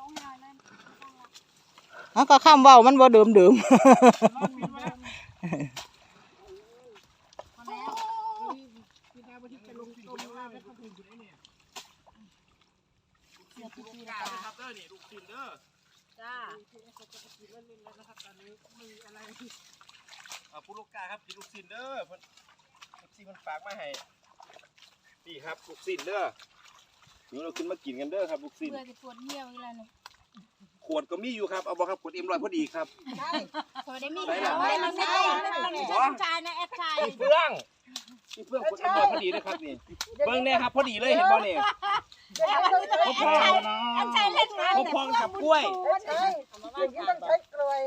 ลงหน่อยเลยไม่ต้องละก็ข้ามเว้ามันบ่เดิมเดิมพอแล้วพี่ดาวที่จะลงต้นว่าแล้วเขาถึงอยู่ได้เนี่ยเสือพิธีกาละครับดีลูกชิ้นเด้อจ้าเล่นๆแล้วนะครับตอนนี้มีอาผู้ลูกกาครับกินลูกชิ้นเด้อเพิ่นลูกชิ้นมันฝากมาให้นี่ครับลูกชิ้นเด้อ เดี๋ยวเราขึ้นมากินกันเด้อครับลูกชิ้นเบื่อจะปวดเหี่ยวอีกแล้วนี่ขวดก็มีอยู่ครับเอาบ่ครับขวดเอ็มร้อยพอดีครับสวัสดีมีไหนล่ะไว้มันไม่ได้มันไม่ใช่ชายนะแอดชายพี่เฟื่องพี่เฟื่องขวดเอ็มร้อยพอดีนะครับนี่เบิ่งเนี่ยครับพอดีเลยเห็นบ่เนี่ยพอพอเนาะแอดชายเล่นงานพอพอกับกล้วยอย่างนี้ต้องใช้กลวย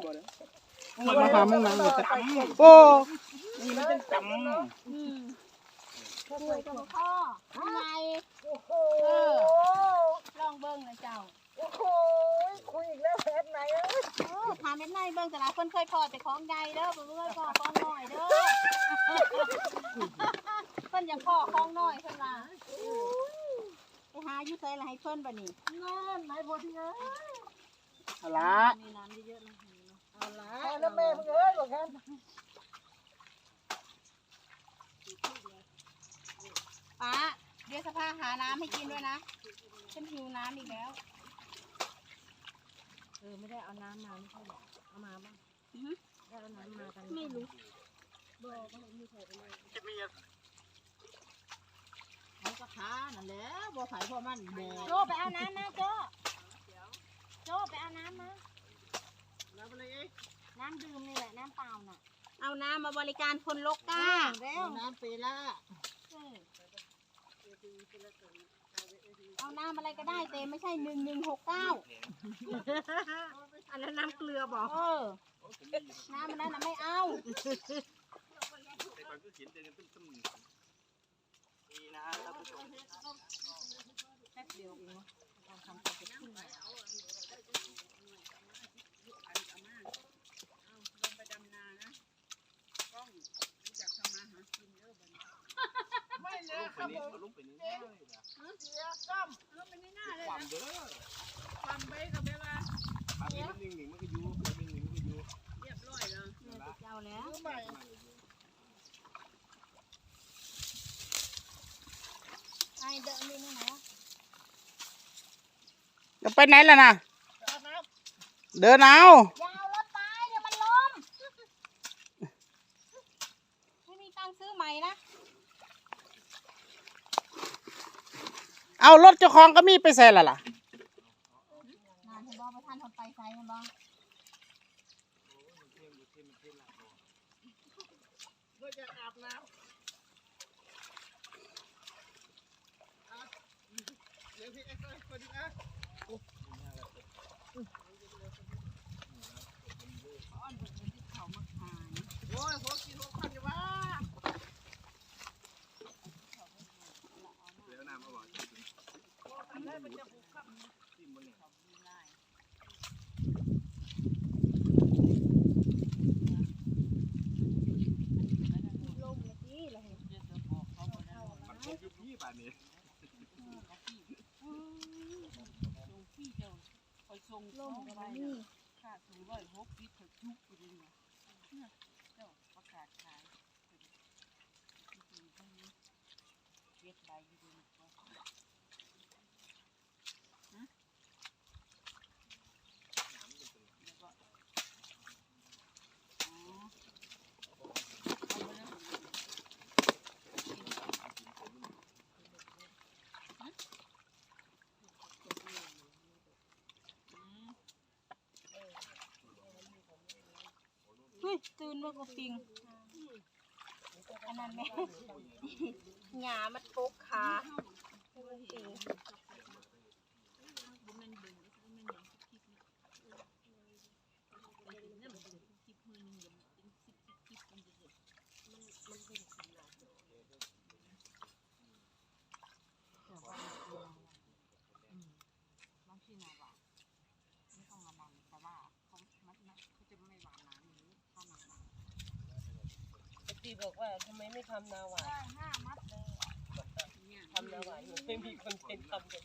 มาหามึงนั่งอยู่จำโอ้นี่มันจะจอืม กล้วยกับพ่อทำไมโอ้โหลองเบิ้งเลยเจ้า โอ้โห คุยอีกแล้วเพชรไหนเอ้ยเออถามเม็ดในเบิ้งแต่ละคนเคยพอแต่ของใหญ่เด้อบ่เคยพอของน้อยเด้อเพิ่นยังพอของน้อยเพิ่นว่าไปหาอยู่ไสล่ะให้เพิ่นบัดนี้นั่นไหนพอดีเอ้ยเอาละมีน้ำเยอะๆนะเอาละแล้วแม่เพิ่งเอ้ยบอกกัน ป้าเดี๋ยวสภาหา น้ำให้กินด้วยนะฉันหิวน้ำอีกแล้ว เออไม่ได้เอาน้ำมาไม่ใช่เหรอเอามาบ้างอือฮึ ได้เอาน้ำมากันไม่รู้เขาก็ค้านั่นแหละบ่ไผพ่อมันแดดโจไปเอาน้ำนะโจโจไปเอาน้ำมาำอะไรเอ้ยน้ำดื่มนี่แหละน้ำเปล่าน่ะเอาน้ำมาบริการคนโลกก้าเอาน้ำเปล่าเออ เอาน้ำอะไรก็ได้แต่ไม่ใช่หนึ่งหนึ่งหกเก้าอันนั้นน้ำเกลือบอกเออ น้ำมันนั้นน่ะไม่เอา แต่ก่อนก็เขียนเตือนกันตึ้มๆนี่นะท่านผู้ชม แป๊บเดียวเองเนาะต้องทำตัวเป็นขึ้นมาไม่เลย ครับผมลุกไปนี่เสียซ้ำลุกไปนี่หน้าเลยความเด้อความไปกับเวลาความนี้มันนึ่งหนึ่งมันก็อยู่ความหนึ่งหนึ่งมันก็อยู่เนี่ยจะเจ้าแล้วรู้ใหม่ไอเดินนี่นี่นะจะไปไหนล่ะนะเดินเอา อยาวรถไปเดี๋ยวมันล้มไม่มีตังค์ซื้อใหม่นะ เอารถเจ้าของก็มีไปใส่ละล่ะนานเห็นบ่ไปทันทำไปไซเห็นบ่โอ้ยหัวกินหัวพันอยู่วะเดี๋ยวน้ำมาบอก จิ้มบนเนี่ยลมเลยสิเราเห็นมันคงอยู่พี่ป่านนี้ลมกับมันนี่เฮ้ย ตื่นว่ากูปิงอันนั้นแม่หยามันปกขาปิง บอกว่าทำไมไม่ทำนาหวานได้ห้ามัดเลยทำนาหวานไม่มีคนเป็นทำกัน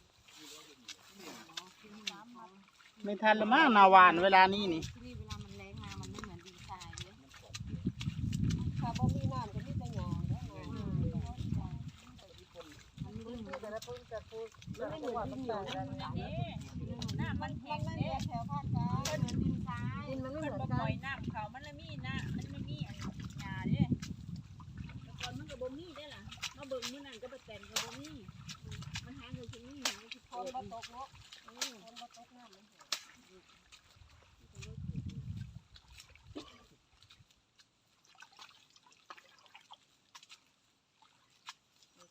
สามมัดไม่ทันละมั้งนาหวานเวลานี้นี่ที่นี่เวลามันแรงมามันไม่เหมือนดินทรายเลยถ้าบ่มีน้ำก็มีแต่หญ้าแล้วนะมันไม่เหมือนแต่ละพื้นแต่พื้นแต่ละจังหวัดมันต่างกันน้ำมันแห้งมันเด้แยกแถวภาคกลาง เงินที่คคนนบ่ตกเนาะคนบ่ตกน้ำม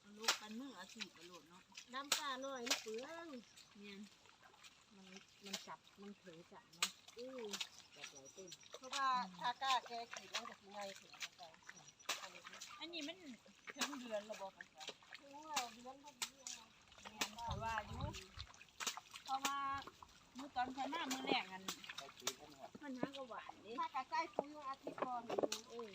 ันลูกกันมืออาชีพกระโดดเนาะน้ำปลาหน่อยมันเปลืองเนี่ยมันมันจับมันเผลอจับเนาะอู้จับหลายต้นเพราะว่าถ้ากล้าแกขีดมันก็สิง่ายขึ้นแล้วกันอันนี้มันถึงเดือนแล้วบ่ค่ะถึงแล้วเดือนพอดีเพราะ ว่าอยู่เพราะว่ามื้อตอนเช้าหน้ามื้อแรกอันมันหาก็หวานเด้ถ้ากะใกล้ปุ๋ยอาทิตย์ก่อนเออโอ้ย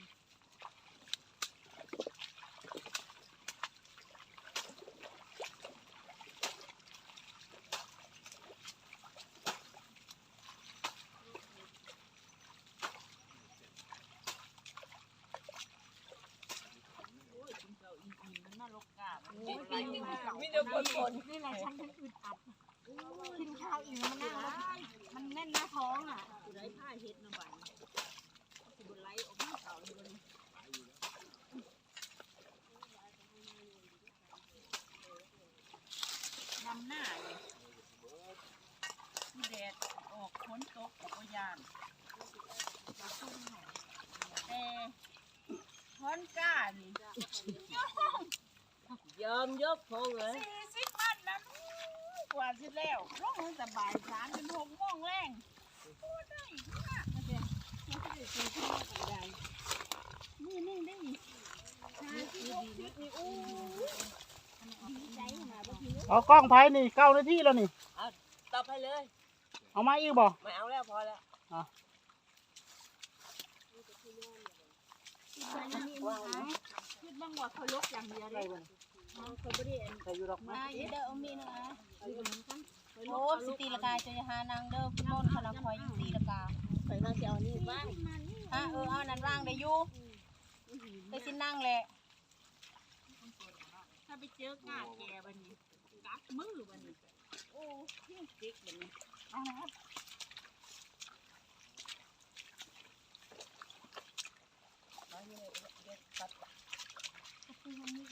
กินเจ้าอีอีมันน่าลกกามันโอ้เจ็ยบกินไหลข้าวมีแต่คนบ่น นี่แหละฉันถึงอึดอัดกินข้าวอิ่มมันนั่งแล้วมันแน่น หน้าท้องอะกูได้ผ้าเฮ็ดนะบัดนี้กูบ่ไหลออกมาเก่าอยู่บ่นี่นำหน้าเลยแดดออกฝนตกกับยานแต่ท้อนก้านี่ยอมยกโพเลย กว่าสิแล้วลงตั้งแต่บ่ายสามจนหกโมงแรงโอ้ได้มากนะเด้อนี่นี่ได้หาที่ลกทิศนี่โอู้ดีใจขนาดบ่พี่เอากล้องไผ่นี่เก้านาทีแล้วนี่ ตอบให้เลย เอามาอีกบ่ไม่เอาแล้วพอแล้วอันนี้นะคะคิดบ้างว่าเขาลกอย่างเดียวเลยเขาได้อั มาอีเด้อมีนะอยู่เหมือนกันโอ้สตีละกาจะหานางเด้อคุณโนนคณะคอยอยู่ตีละกาใส่มาสิเอานี่บ้างฮะเออเอานั่นว่างได้อยู่ได้สินั่งแหละถ้าไปเจอกาแก่บัดนี้กัดมือบัดนี้โอ้เที่ยงจิกบัดนี้เอานะครับก็คือมันนิดนึง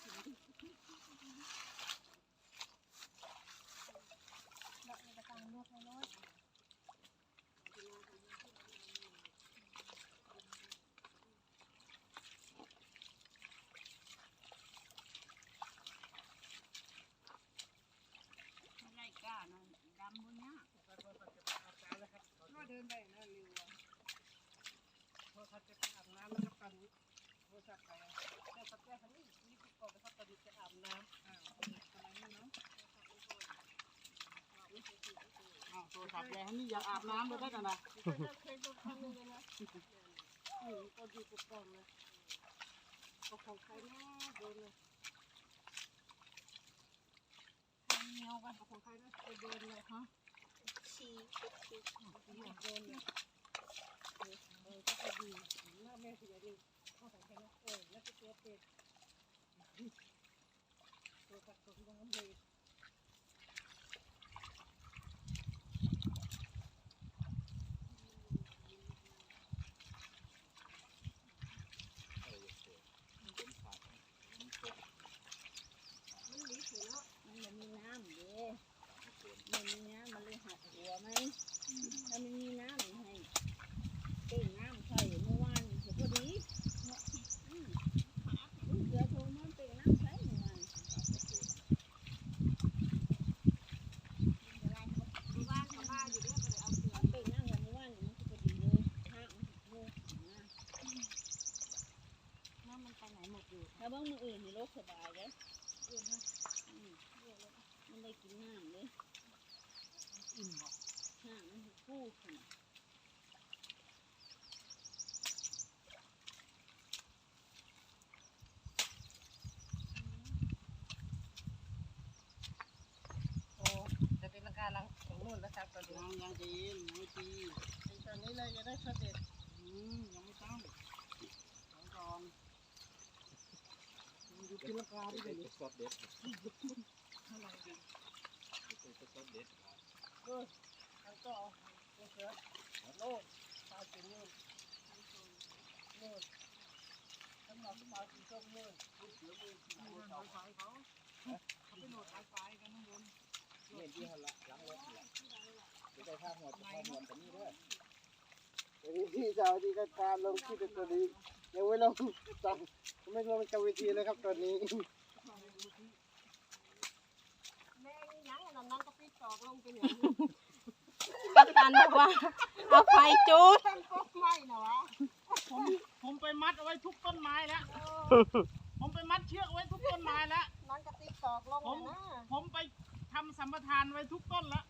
ะไล่ก้าเนาะดำบนเนี้ย ก็เดินไปนั่นเร็วพอเขาจะอาบน้ำแล้วก็ปั่น โทรศัพท์ไปแต่ปัจจัยทั้นี้นี่ก่อนไปเขาตอนนี้จะอาบน้ำอ้าวอะไรนี่เนาะอ้าวโทรศัพท์ยายฮันนี่อยากอาบน้ำเลยได้กันนะเคยต้องทำยังไงนะอืมก็อยู่กับกล่องเลยก็ของใครนะโดนเลยเหนียวกันของใครนะไปโดนเลยฮะชีชีโดนเลยเออก็ดีหน้าแม่เสียดีเข้าใส่แค่นั้นเออแล้วก็ตัวเป็ดตัวกัดตัวที่วางน้ำเลย มันไม่มีน้ำเด้มันมีน้ำมันเลยหักหัวมันถ้ามันมีน้ำให้เติมน้ำใส่เมื่อวานเสร็จพอดีอืมอืมเสือโทรมันเติมน้ำใส่เมื่อวานเมื่อวานเขาบ้าอยู่ด้วยก็เลยเอาเสือเติมน้ำกันเมื่อวานมันก็พอดีเลยห้ามันโง่นะน้ำมันไปไหนหมดอยู่ถ้าบ้างมืออื่นนี่โลกสบายเลยอื่นนะอืมมันได้กินน้ำเลย อิ่มบ่ ยังยังใจเย็นยังไม่ตีเป็นตอนนี้เลยจะได้เสด็จอืมยังไม่ต้องลองกอนดูกินราคาด้วยดิซอสเด็ดเท่าไหร่กันซอสเด็ดเออแล้วก็เอาเสือโลกปลาสีนู่นนู่นสำหรับปลาสีส้มนู่นเสือมือสีมือเขาเขาเขาไปโหลดไฟไฟกันข้างบนเนี่ยที่หันละล้างรถนี่แหละจะได้ภาพหมดภาหมดแต่นี่เด้อพี่สาวที่ก็ตามลงที่เป็นตัวนี้ยังไม่ลงจับไม่ลงจากเวทีเลยครับตอนนี้แม่ยังอันนั้นก็ปิดตอกลงไปอย่างนี้กัปตันบอกว่าเอาไฟจุดก็ไม่นะวะผมผมไปมัดเอาไว้ทุกต้นไม้แล้วผมไปมัดเชือกไว้ทุกต้นไม้แล้วนั่นก็ติดตอกลงเลยนะผมไปทำสัมปทานไว้ทุกต้นแล้ว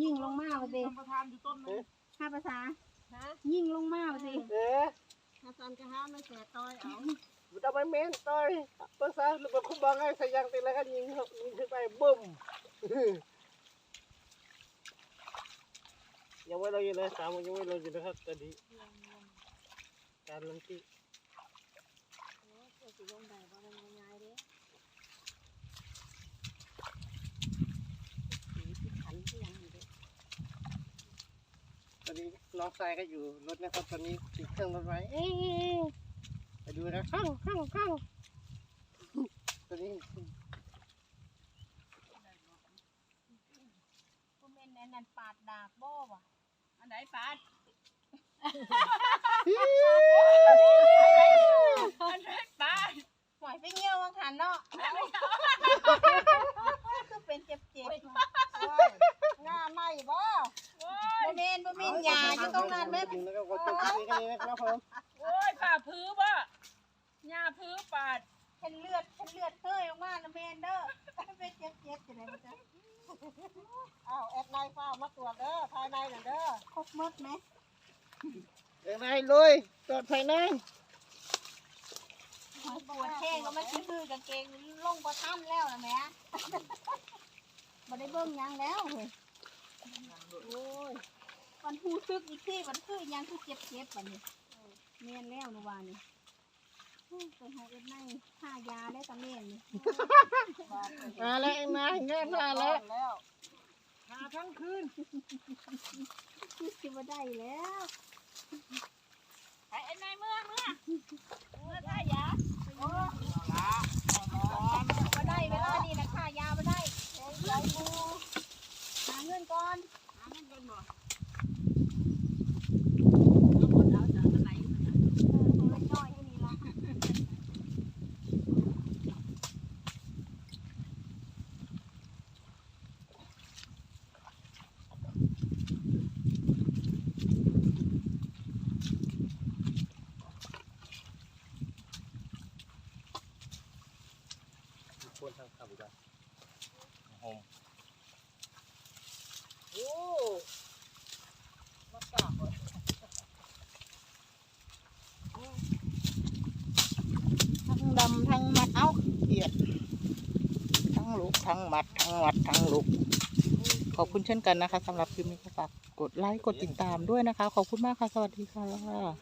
ยิงลงมาไปสิสัมปทานอยู่ต้นนึงห้าภาษา ฮะยิงลงมาไปสิเอ๊ะถ้าซันก็ห้ามไม่แก่ต้อยเอาทำไมเม้นต่อยภาษาหรือว่าคุณบังไอ้สยังตีแล้วก็ยิงยิงขึ้นไปบึ้มยังไม่ลงอยู่เลยสามยังไม่ลงอยู่นะครับตอนนี้การลงที่ โอ้เจ้าสิลงได้บ่ได้ง่ายๆเด้สีที่ขันที่ยังอยู่เด้ ตอ น้องชายก็อยู่รถนะครับตอนนี้ติดเครื่องรถไว้เอ๊ะไปดูนะข้างข้างข้างตอนนี้คุณแม่นแน่นั่นปาดดากบ่วะอันไหนปาดอันไหนปาดหวยไปเงี้ยววังหันเนาะคือเป็นเจ็บๆโอ้ยงาไหม่บ่ บ่ยแม่นบ่แม่นยาอยู่ตรงนั้นแม่จริงแล้วก็กดจุดนี้กันเลยนะครับผมโอ้ยผ่าพื้นบ่หญ้าพื้นปาดเห็นเลือดเห็นเลือดเฮ้ยออกมานะแม่นเด้อเป็นเจ็บๆจะได้บ่จ๊ะอ้าวแอดไลน์ฟ้ามาตรวจเด้อภายในน่ะเด้อครบหมดไหมเดี๋ยวไหนเลยตรวจภายในปวดแข้งก็มาซื้อกางเกงลงบ่ทันแล้วนะแม่บ่ได้เบิ่งหยังแล้วเฮ้ยโอ้ย มันหูซึกอีกทีมันคือหยังคือเจ็บๆบัดนี้แม่นแล้วนะว่านี่ไปหาเอ็ดไนค่ายาได้กับแม่นี่มาแล้วไอ้นายเงี้ยมาแล้วหาทั้งคืนคือสิบ่ได้แล้วไอ้ไอ้นายเมื่อเมื่อเมื่อได้ยาโอ้บ่ได้เวลานี่นะค่ายาบ่ได้เฮ้ยใจกูหาเงินก่อน หาเงินกันบ่แล้วคนเอาจากอันไหนมาจาก เออของเล็กน้อยอยู่นี่ล่ะ ควรทางขับอีกแล้วโฮมโอ้มากราบเลยทั้งดำทั้งมัดเอ้าเกียด ทั้งลูกทั้งมัดทั้งมัดทั้งลูกขอบคุณเช่นกันนะคะสำหรับคลิปนี้ก็ฝากกดไลค์กดติดตามด้วยนะคะ ขอบคุณมากค่ะ สวัสดีค่ะ